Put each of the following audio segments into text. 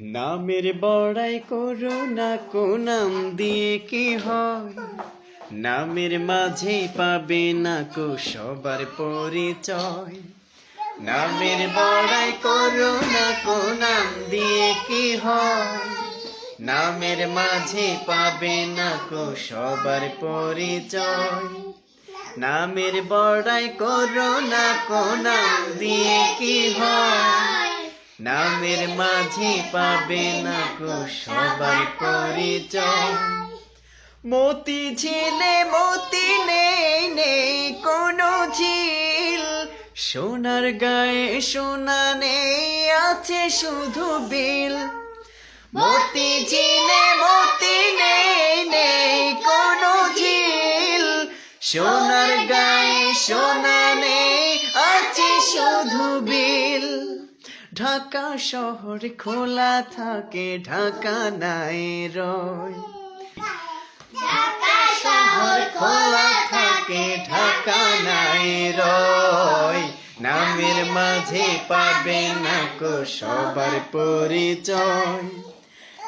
নামের বড়াই করো, না কো নাম দিয়ে কি হয়? নামের মাঝে পাবে না কো সবার পরিচয়। নামের বড়াই করো, না কোনাম দিয়ে কি হয়? নামের মাঝে পাবে না কো সবার পরিচয়। নামের বড়াই করো, না কো নাম দিয়ে কি হয়? নামের মাঝে পাবে না কো সবার পরিচয়। মতি ঝিলে মতি নেই নেই কোনো ঝিল। সোনার গায়ে সোনা নেই, আছে শুধু বিল। মতি ঝিলে মতি নেই নেই কোনো ঝিল। সোনার ঢাকা শহর খোলা থাকে ঢাকা নাই রয় শহর খোলা থাকে ঢাকা নাই রয় নামের মাঝে পাবে না কো সবার পরিচয়।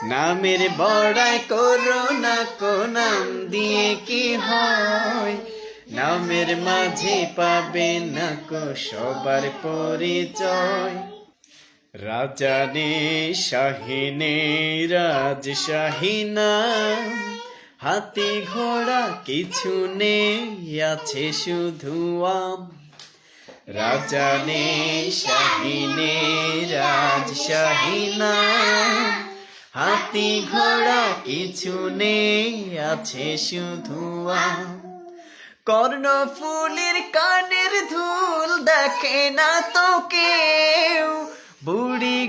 নামের বড়াই করো না কো নাম দিয়ে কি হয়? নামের মাঝে পাবে না কো সবার পরিচয়। রাজানে শাহিনে রাজ শাহিনা হাতি ঘোড়া কিছু নেই, আছে শুধু আম। রাজানে শাহিনে রাজ শাহিনা হাতি ঘোড়া কিছু নেই, আছে শুধু আম। কর্ণ ফুলের কানের ধুল দেখে না তো কেউ।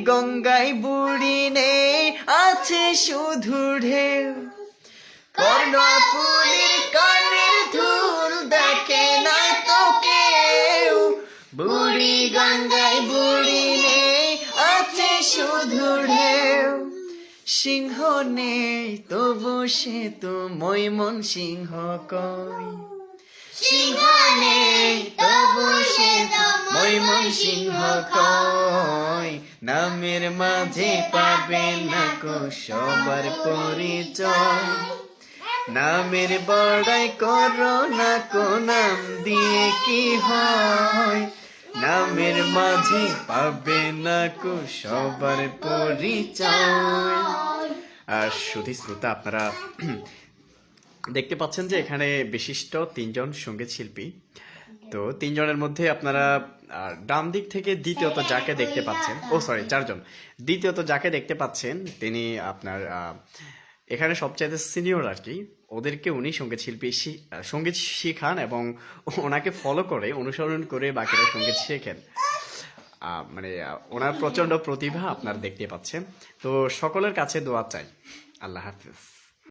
গঙ্গায় বুড়ি নেই, আছে শুধু ঢেউ। কর্ণ ফুলের কানের ধুল দেখে না তো কেউ। বুড়ি গঙ্গায় বুড়ি নেই, আছে শুধু ঢেউ। সিংহ নেই, তবু সে তো মন সিংহ কই। সিংহ নেই তবু সে মন সিংহ কই? নামের মাঝে পাবে না কো সবার পরিচয়? নামের বড়াই করো না কো নাম দিয়ে কি হয়? নামের মাঝে পাবে না কো সবার পরিচয়? আর শুধু শ্রোতা আপনারা দেখতে পাচ্ছেন যে এখানে বিশিষ্ট তিনজন সংগীত শিল্পী তো তিনজনের মধ্যে আপনারা ডান দিক থেকে দ্বিতীয়ত যাকে দেখতে পাচ্ছেন, ও সরি চারজন। দ্বিতীয়ত যাকে দেখতে পাচ্ছেন, তিনি আপনার এখানে সবচাইতে সিনিয়র আর কি। ওদেরকে উনি সংগীত শিল্পী সংগীত শিখান এবং ওনাকে ফলো করে, অনুসরণ করে বাকিরা সংগীত শেখেন। মানে ওনার প্রচণ্ড প্রতিভা আপনারা দেখতে পাচ্ছেন। তো সকলের কাছে দোয়া চাই। আল্লাহ হাফিজ।